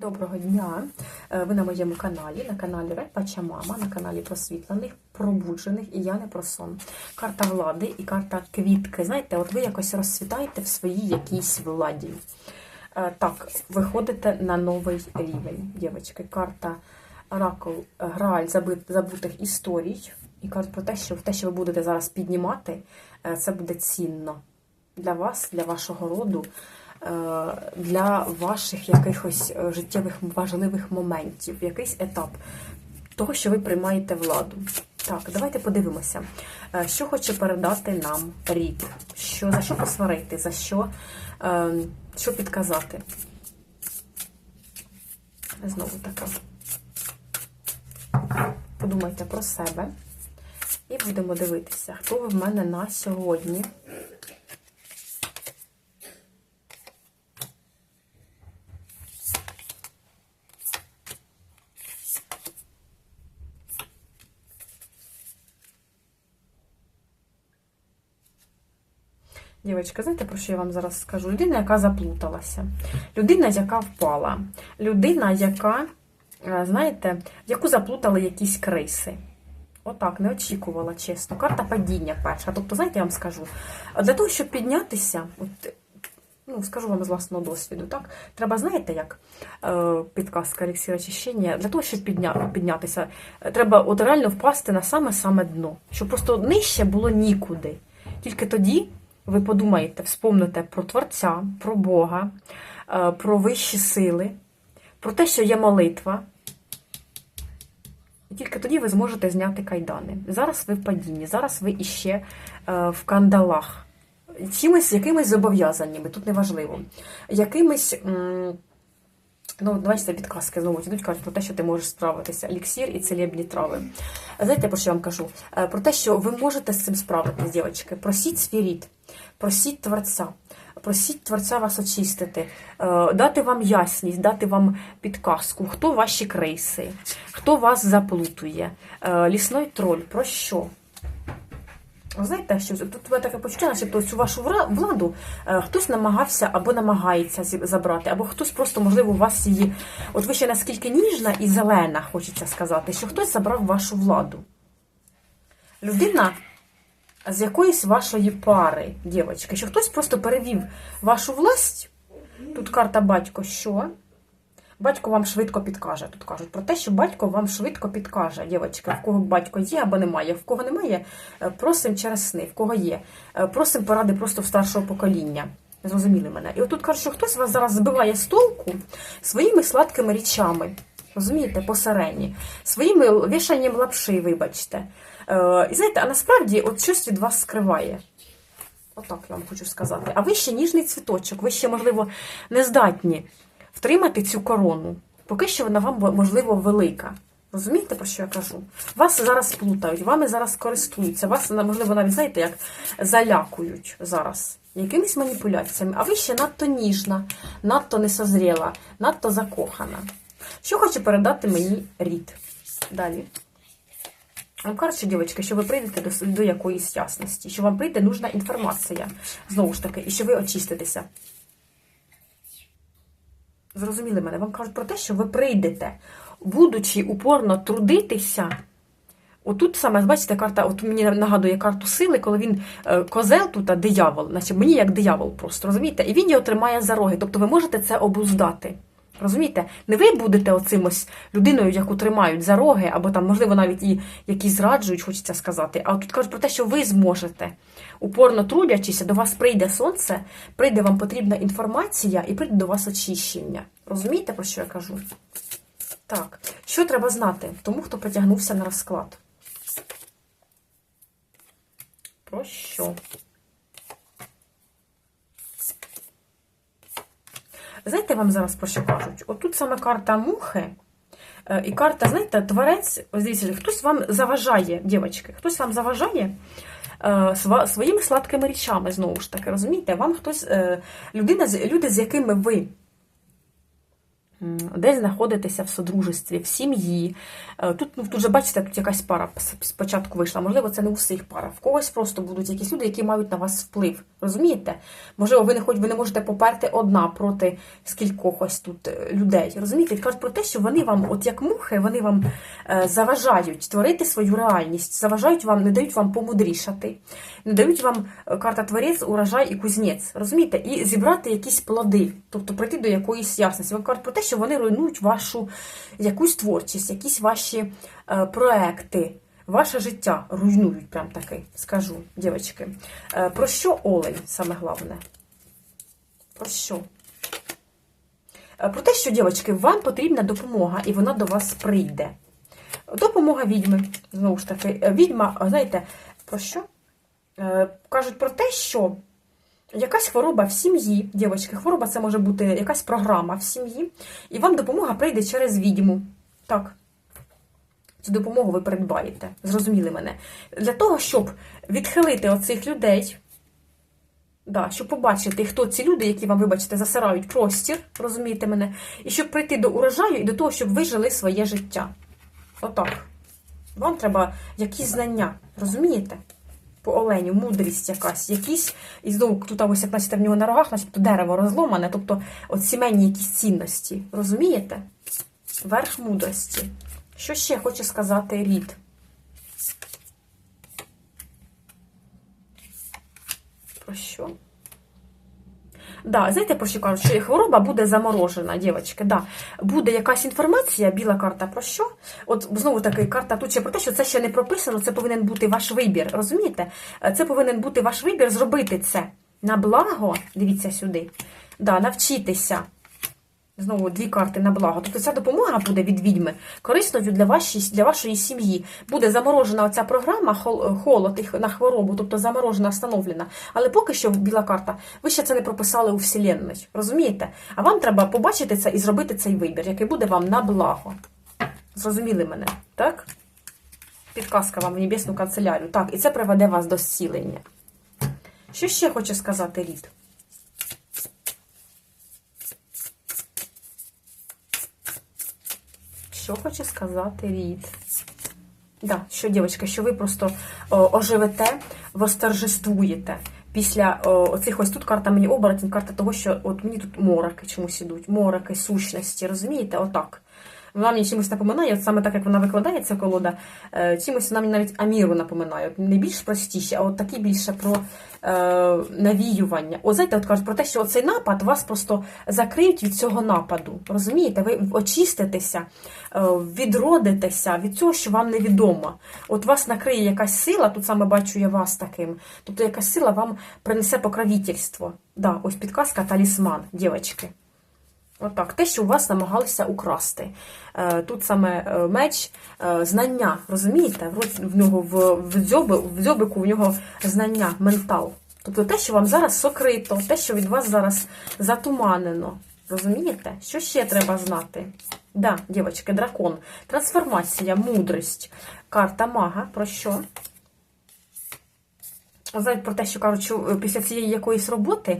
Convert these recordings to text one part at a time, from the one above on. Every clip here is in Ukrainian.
Доброго дня! Е, Ви на моєму каналі, на каналі Репача Мама, на каналі просвітлених, пробуджених і я не про сон. Карта влади і карта квітки. Знаєте, от ви якось розцвітаєте в своїй якійсь владі. Е, Так, виходите на новий рівень, дівчатки. Карта Оракул, Грааль забутих історій. І кажуть про те, що те, що ви будете зараз піднімати, е, це буде цінно для вас, для вашого роду для ваших якихось е, життєвих важливих моментів, якийсь етап того, що ви приймаєте владу. Так, давайте подивимося, е, що хоче передати нам рід, що, за що посварити, за що, е, що підказати. Знову таке. Подумайте про себе. І будемо дивитися, хто ви в мене на сьогодні. Дівчатка, знаєте, про що я вам зараз скажу? Людина, яка заплуталася, людина, яка впала, людина, яка, е, знаєте, яку заплутали якісь криси. Отак, не очікувала, чесно. Карта падіння перша. Тобто, знаєте, я вам скажу, для того, щоб піднятися, от, ну, скажу вам з власного досвіду, так? Треба, знаєте, як е, підказка еліксира очищення, для того, щоб підня, піднятися, треба от реально впасти на саме-саме дно, щоб просто нижче було нікуди. Тільки тоді ви подумаєте, вспомните про Творця, про Бога, е, про вищі сили, про те, що є молитва. І тільки тоді ви зможете зняти кайдани. Зараз ви в падінні, зараз ви іще е, в кандалах. Чимось, якимись зобов'язаннями, тут неважливо. Якимись, ну, бачите, підказки знову йдуть, кажуть про те, що ти можеш справитися. Еліксір і целебні трави. Знаєте, про що я вам кажу? Е, Про те, що ви можете з цим справитись, дівчатки. Просіть свій рід, просіть Творця. Просіть Творця вас очистити, е, дати вам ясність, дати вам підказку, хто ваші крейси, хто вас заплутує. Е, Лісний троль, про що? Ви Знаєте, що тут мене таке почуття, начебто цю вашу владу е, хтось намагався або намагається забрати, або хтось просто, можливо, у вас її. От ви ще наскільки ніжна і зелена, хочеться сказати, що хтось забрав вашу владу. Людина з якоїсь вашої пари, дівчатки, що хтось просто перевів вашу власть. Тут карта батько що? Батько вам швидко підкаже. Тут кажуть про те, що батько вам швидко підкаже. Дівчатки, в кого батько є або немає, в кого немає, е, просим через сни, в кого є. е, Просим поради просто в старшого покоління. Зрозуміли мене. І отут кажуть, що хтось вас зараз збиває з толку своїми сладкими річами. Розумієте, посерені, своїми вішанням лапши, вибачте. Е, і знаєте, а насправді от щось від вас скриває. Отак я вам хочу сказати. А ви ще ніжний цвіточок, ви ще, можливо, не здатні втримати цю корону. Поки що вона вам, можливо, велика. Розумієте, про що я кажу? Вас зараз плутають, вами зараз користуються, вас, можливо, навіть, знаєте, як залякують зараз якимись маніпуляціями, а ви ще надто ніжна, надто несозріла, надто закохана. Що хоче передати мені рід? Далі. Кажуть, що, дівчатки, що ви прийдете до, до якоїсь ясності, що вам прийде нужна інформація, знову ж таки, і що ви очиститеся. Зрозуміли мене? Вам кажуть про те, що ви прийдете, будучи упорно трудитися. Отут саме, бачите, карта, от мені нагадує карту сили, коли він е, козел тут, а диявол, наче мені як диявол просто, розумієте? І він його тримає за роги. Тобто ви можете це обуздати. Розумієте? Не ви будете оцим ось людиною, яку тримають за роги, або там, можливо, навіть і які зраджують, хочеться сказати. А тут кажуть про те, що ви зможете, упорно трудячися, до вас прийде сонце, прийде вам потрібна інформація і прийде до вас очищення. Розумієте, про що я кажу? Так, що треба знати тому, хто притягнувся на розклад? Про що? Знаєте, вам зараз про що кажуть? Отут саме карта мухи е, і карта, знаєте, творець, ось дивіться, хтось вам заважає, дівчатки, хтось вам заважає е, своїми сладкими річами, знову ж таки, розумієте? Вам хтось, е, людина, люди, з якими ви десь знаходитеся в содружестві, в сім'ї. Е, Тут, ну, тут же бачите, тут якась пара спочатку вийшла. Можливо, це не у всіх пара. В когось просто будуть якісь люди, які мають на вас вплив. Розумієте? Можливо, ви не хоч ви не можете поперти одна проти скількох ось тут е, людей. Розумієте? Кажуть про те, що вони вам, от як мухи, вони вам е, заважають творити свою реальність, заважають вам, не дають вам помудрішати, не дають вам карта творець, урожай і кузнець. Розумієте? І зібрати якісь плоди, тобто прийти до якоїсь ясності. Вам кажуть про те, що вони руйнують вашу якусь творчість, якісь ваші е, проекти. Ваше життя руйнують, прям таки, скажу, дівчатки. Е, Про що Олень, саме головне? Про що? Е, Про те, що, дівчатки, вам потрібна допомога, і вона до вас прийде. Допомога відьми. Знову ж таки, е, відьма, знаєте, про що? Е, Кажуть про те, що якась хвороба в сім'ї, дівчатки, хвороба це може бути якась програма в сім'ї, і вам допомога прийде через відьму. Так. Цю допомогу ви придбаєте. Зрозуміли мене. Для того, щоб відхилити оцих людей, да, щоб побачити, хто ці люди, які вам, вибачте, засирають простір, розумієте мене, і щоб прийти до урожаю і до того, щоб ви жили своє життя. Отак. Вам треба якісь знання, розумієте? По оленю, мудрість якась, якісь, і знову тут ось як бачите, в нього на рогах, начебто дерево розломане, тобто от сімейні якісь цінності. Розумієте? Верх мудрості. Що ще хоче сказати рід? Про що? Да, знаєте, про що кажуть, що хвороба буде заморожена, дівчатки. Да. Буде якась інформація, біла карта про що? От знову таки, карта тут ще про те, що це ще не прописано, це повинен бути ваш вибір. Розумієте? Це повинен бути ваш вибір зробити це на благо. Дивіться сюди. Да, навчитися. Знову дві карти на благо. Тобто ця допомога буде від відьми корисною для вашої, для вашої сім'ї. Буде заморожена оця програма, холод на хворобу, тобто заморожена, встановлена. Але поки що біла карта, ви ще це не прописали у Вселенной. Розумієте? А вам треба побачити це і зробити цей вибір, який буде вам на благо. Зрозуміли мене, так? Підказка вам в небесну канцелярію. Так, і це приведе вас до зцілення. Що ще хоче сказати Рід? Що хоче сказати Рід? Да, що, дівчатка, що ви просто о, оживете, восторжествуєте. Після оцих ось тут карта мені оборотень, карта того, що от мені тут мороки чомусь ідуть, мороки, сущності, розумієте? Отак. Вона мені чимось напоминає, от саме так, як вона викладається колода, е, чимось вона мені навіть Аміру напоминає. От не більш простіше, а от такі більше про е, навіювання. О, знаєте, от кажуть про те, що цей напад вас просто закриють від цього нападу. Розумієте? Ви очиститеся, відродитеся від цього, що вам невідомо. От вас накриє якась сила, тут саме бачу я вас таким. Тобто якась сила вам принесе покровительство. Да, ось підказка талісман, дівчатки. Отак, те, що у вас намагалися украсти. Е, Тут саме е, меч, е, знання, розумієте? В нього в, в, дзьоби, в дзьобику в нього знання, ментал. Тобто те, що вам зараз сокрито, те, що від вас зараз затуманено. Розумієте? Що ще треба знати? Да, дівчатки, дракон. Трансформація, мудрість, карта мага. Про що? Знають про те, що кажуть, е, після цієї якоїсь роботи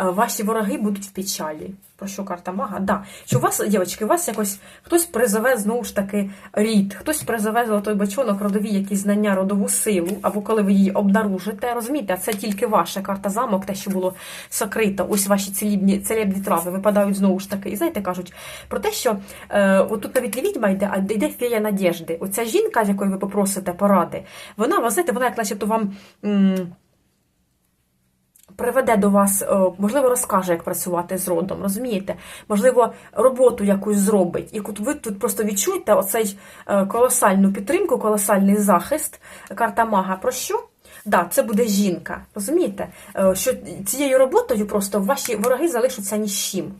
е, ваші вороги будуть в печалі. Про що карта мага? Да. Що у вас, дівчатки, у вас якось хтось призове знову ж таки рід, хтось призове золотой бачонок, родові якісь знання, родову силу, або коли ви її обнаружите. Розумієте, це тільки ваша карта замок, те, що було сокрито. Ось ваші целібні, целебні трави випадають знову ж таки. І знаєте, кажуть про те, що е, от тут навіть не відьма йде, а йде фея надіжди. Оця жінка, з якої ви попросите поради, вона, ви знаєте, вона як начебто вам. М приведе до вас, е, можливо, розкаже, як працювати з родом, розумієте? Можливо, роботу якусь зробить. І ви тут просто відчуєте оцей е, колосальну підтримку, колосальний захист. Карта мага про що? Да, це буде жінка. Розумієте? Е, Що цією роботою просто ваші вороги залишаться ні з чим.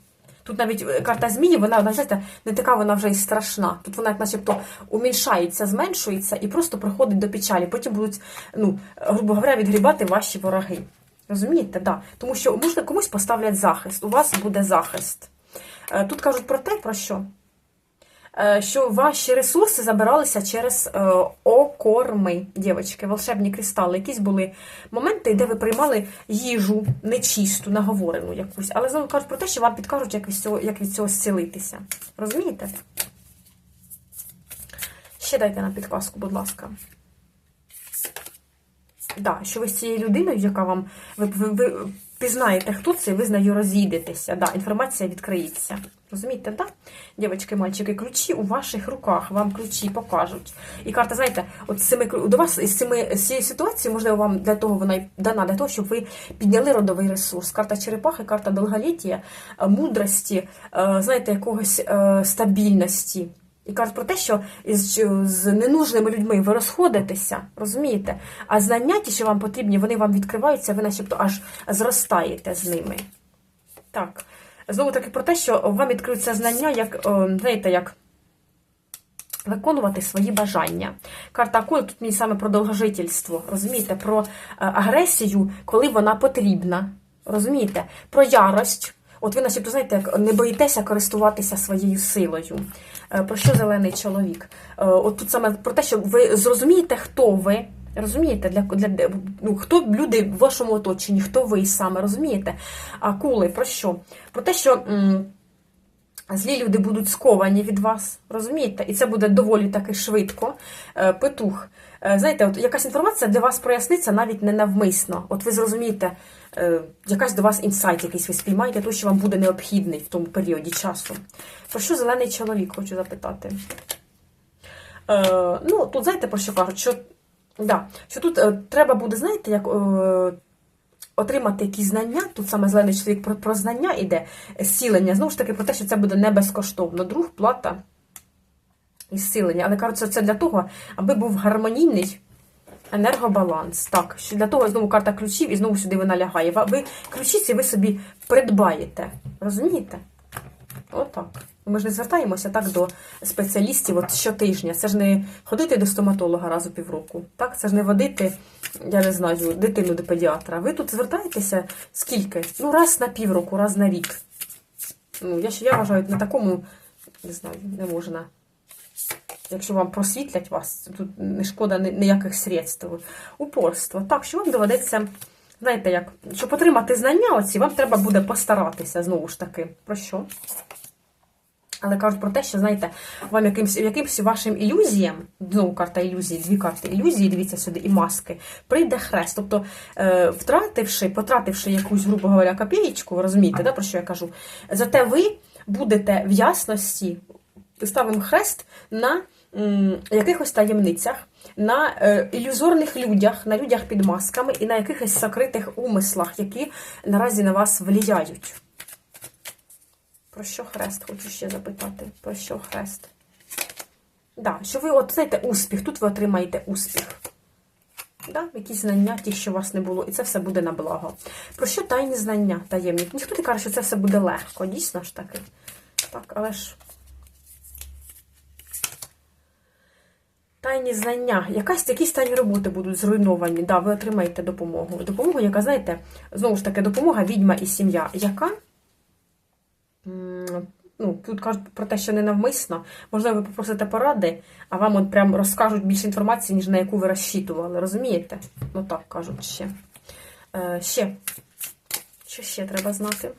Тут навіть карта змії, вона, знаєте, не така вона вже і страшна. Тут вона, як начебто, уміншається, зменшується і просто проходить до печалі. Потім будуть, ну, грубо говоря, відгрібати ваші вороги. Розумієте, да. Тому що можна комусь поставлять захист, у вас буде захист. Е, Тут кажуть про те, про що? е, що ваші ресурси забиралися через е, окорми, дівчатки, волшебні кристали. Якісь були моменти, де ви приймали їжу нечисту, наговорену якусь. Але знову кажуть про те, що вам підкажуть, як від цього, як від цього зцілитися. Розумієте? Ще дайте нам підказку, будь ласка. Да, що ви з цією людиною, яка вам. Ви, ви, ви пізнаєте, хто це, і ви з нею розійдетеся. Да, інформація відкриється. Розумієте, да? Дівчатки, мальчики, ключі у ваших руках, вам ключі покажуть. І карта, знаєте, от цими до вас із цими з цієї ситуації, можливо, вам для того вона й дана, для того, щоб ви підняли родовий ресурс. Карта черепахи, карта довголіття, е, мудрості, е, знаєте, якогось е, стабільності. І кажуть про те, що із з ненужними людьми ви розходитеся, розумієте? А знання, ті, що вам потрібні, вони вам відкриваються, ви начебто аж зростаєте з ними. Так. Знову таки про те, що вам відкриються знання, як, знаєте, як виконувати свої бажання. Карта Акули тут мені саме про довгожительство, розумієте, про е, агресію, коли вона потрібна. Розумієте? Про ярость. От ви, начебто, знаєте, не боїтеся користуватися своєю силою. Е, Про що зелений чоловік? Е, От тут саме про те, що ви зрозумієте, хто ви. Розумієте, для, для ну, хто люди в вашому оточенні, хто ви саме, розумієте? Акули, про що? Про те, що м, злі люди будуть сковані від вас, розумієте? І це буде доволі таки швидко. Е, Петух. Е, Знаєте, от якась інформація для вас проясниться навіть не навмисно. От ви зрозумієте, якась до вас інсайт, якийсь ви спіймаєте, той, що вам буде необхідний в тому періоді часу. Про що зелений чоловік, хочу запитати? Е, ну, тут знаєте, про що кажуть? Що, да, що тут е, треба буде, знаєте, як е, отримати якісь знання, тут саме зелений чоловік про, про знання іде, зцілення, знову ж таки, про те, що це буде не безкоштовно. Друг, плата і зцілення. Але кажуть, це для того, аби був гармонійний енергобаланс. Так, що для того знову карта ключів і знову сюди вона лягає. Ви ключі ці ви собі придбаєте. Розумієте? Отак. Ми ж не звертаємося так до спеціалістів от щотижня. Це ж не ходити до стоматолога раз у півроку. Так, це ж не водити, я не знаю, дитину до педіатра. Ви тут звертаєтеся скільки? Ну, раз на півроку, раз на рік. Ну, я, ще- я вважаю, на такому, не знаю, не можна. Якщо вам просвітлять вас, тут не шкода ніяких средств. Упорство. Так, що вам доведеться, знаєте, як, щоб отримати знання оці, вам треба буде постаратися, знову ж таки. Про що? Але кажуть про те, що, знаєте, вам якимсь, якимсь вашим ілюзіям, знову карта ілюзії, дві карти ілюзії, дивіться сюди, і маски, прийде хрест. Тобто, е, втративши, потративши якусь, грубо говоря, копієчку, розумієте, да, про що я кажу? Зате ви будете в ясності, ставимо хрест на якихось таємницях, на е, ілюзорних людях, на людях під масками і на якихось сокритих умислах, які наразі на вас влияють. Про що хрест? Хочу ще запитати. Про що хрест? Да, що ви, от, знаєте, успіх. Тут ви отримаєте успіх. Да? Якісь знання, ті, що у вас не було, і це все буде на благо. Про що тайні знання таємні? Ніхто не каже, що це все буде легко, дійсно ж таки. Так, але ж. Тайні знання, якась якісь тайні роботи будуть зруйновані. Да, ви отримаєте допомогу. Допомогу, яка, знаєте, знову ж таки, допомога відьма і сім'я. Яка? Ну, тут кажуть про те, що не навмисно. Можливо, ви попросите поради, а вам от прям розкажуть більше інформації, ніж на яку ви розчитували. Розумієте? Ну так кажуть ще. Е, ще. Що ще треба знати?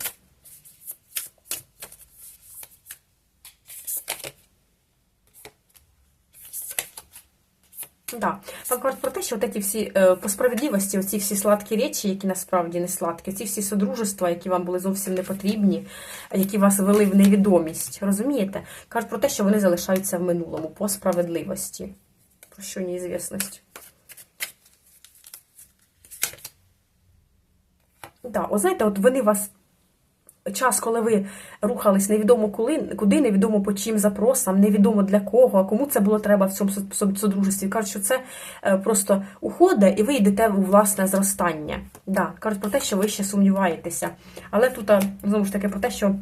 Да. Вам кажуть про те, що от ці всі е, по справедливості, оці всі сладкі речі, які насправді не сладкі, ці всі содружества, які вам були зовсім не потрібні, які вас вели в невідомість, розумієте? Кажуть про те, що вони залишаються в минулому по справедливості. Про що неізвісність. Да, от знаєте, от вони вас час, коли ви рухались невідомо коли, куди, невідомо по чим запросам, невідомо для кого, а кому це було треба в цьому со- со- содружестві. Кажуть, що це е, просто уходить, і ви йдете у власне зростання. Да, кажуть про те, що ви ще сумніваєтеся. Але тут, знову ж таки, про те, що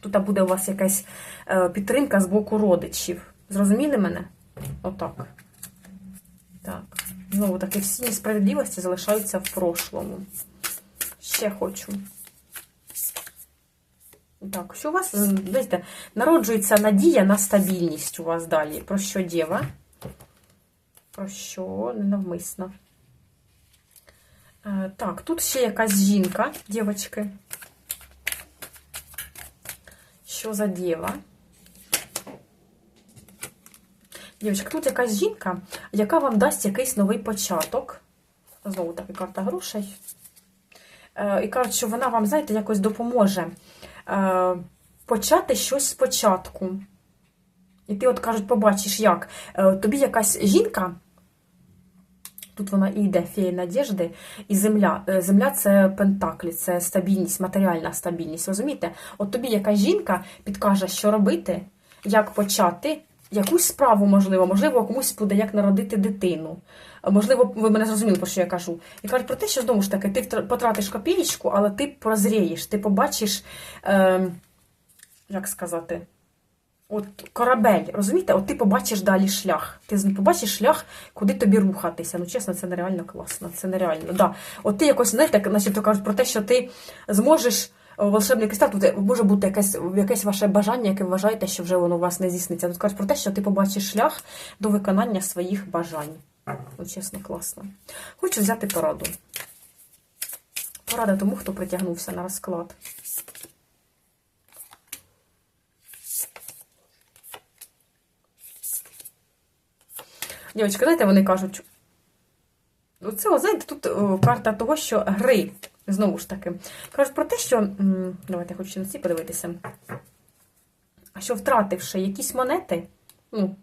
тут буде у вас якась е, підтримка з боку родичів. Зрозуміли мене? Отак. Так. Знову таки, всі несправедливості залишаються в прошлому. Ще хочу. Так, що у вас, м, знаєте, народжується надія на стабільність у вас далі. Про що дєва? Про що ненавмисно? Е, Так, тут ще якась жінка, дівчатки. Що за дєва? Дівчатка, тут якась жінка, яка вам дасть якийсь новий початок. Знову таки карта грошей. Е, І кажуть, що вона вам, знаєте, якось допоможе е, почати щось спочатку. І ти, от кажуть, побачиш, як. Е, Тобі якась жінка, тут вона і йде фея надіжди, і земля. Е, Земля це пентаклі, це стабільність, матеріальна стабільність. Розумієте? От тобі якась жінка підкаже, що робити, як почати. Якусь справу, можливо, можливо, комусь буде як народити дитину. Можливо, ви мене зрозуміли, про що я кажу. І кажуть про те, що знову ж таки, ти потратиш копієчку, але ти прозрієш, ти побачиш, е, як сказати, от корабель, розумієте? От ти побачиш далі шлях. Ти побачиш шлях, куди тобі рухатися. Ну, чесно, це нереально класно. Це нереально. Да. От ти якось, знаєте, начебто кажуть про те, що ти зможеш. О, Волшебний кристал, тут може бути якесь, якесь ваше бажання, яке ви вважаєте, що вже воно у вас не здійсниться. Тут кажуть про те, що ти побачиш шлях до виконання своїх бажань. Ну, чесно, класно. Хочу взяти пораду. Порада тому, хто притягнувся на розклад. Дівчатка, знаєте, вони кажуть. Оце, знаєте, тут карта того, що гри, знову ж таки, кажуть про те, що. Давайте я на ці подивитися. Що втративши якісь монети, ну,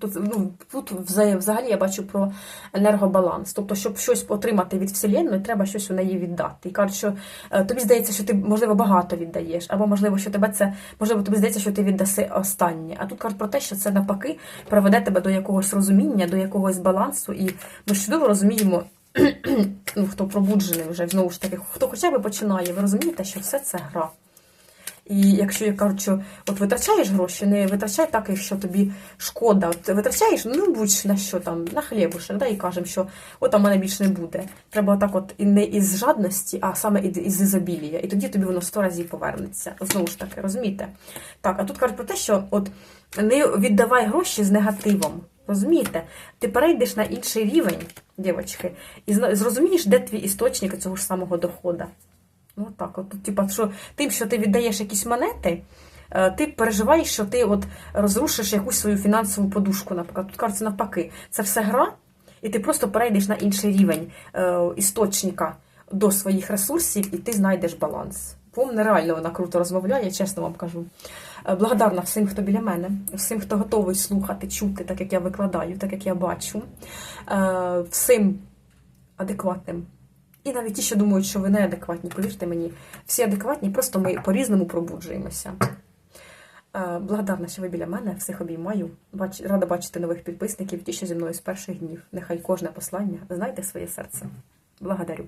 Тобто, ну, тут взагалі я бачу про енергобаланс. Тобто, щоб щось отримати від Вселенної, треба щось у неї віддати. І кажуть, що е, тобі здається, що ти, можливо, багато віддаєш, або можливо, що тебе це, можливо, тобі здається, що ти віддаси останнє. А тут кажуть про те, що це навпаки приведе тебе до якогось розуміння, до якогось балансу. І ми ж чудово розуміємо, ну, хто пробуджений вже знову ж таки, хто хоча б починає, ви розумієте, що все це гра. І якщо я кажу, що от витрачаєш гроші, не витрачай так, якщо тобі шкода. От витрачаєш, ну будь на що там, на хлібушек, да, і кажемо, що от в мене більше не буде. Треба отак, от і не із жадності, а саме із ізобілія. І тоді тобі воно сто разів повернеться. Знову ж таки, розумієте? Так, а тут кажуть про те, що от не віддавай гроші з негативом. Розумієте? Ти перейдеш на інший рівень, дівчатки, і зрозумієш, де твій істочник цього ж самого доходу. Ну так, от, типа, що тим, що ти віддаєш якісь монети, е, ти переживаєш, що ти от розрушиш якусь свою фінансову подушку, наприклад. Тут кажуть, навпаки, це все гра, і ти просто перейдеш на інший рівень е, істочника до своїх ресурсів, і ти знайдеш баланс. Пом нереально вона круто розмовляє, чесно вам кажу. Е, Благодарна всім, хто біля мене, всім, хто готовий слухати, чути, так як я викладаю, так як я бачу, Е, всім адекватним і навіть ті, що думають, що ви неадекватні, повірте мені, всі адекватні, просто ми по-різному пробуджуємося. Е, Благодарна, що ви біля мене, всіх обіймаю. Бач, рада бачити нових підписників, ті, що зі мною з перших днів. Нехай кожне послання знайте своє серце. Благодарю.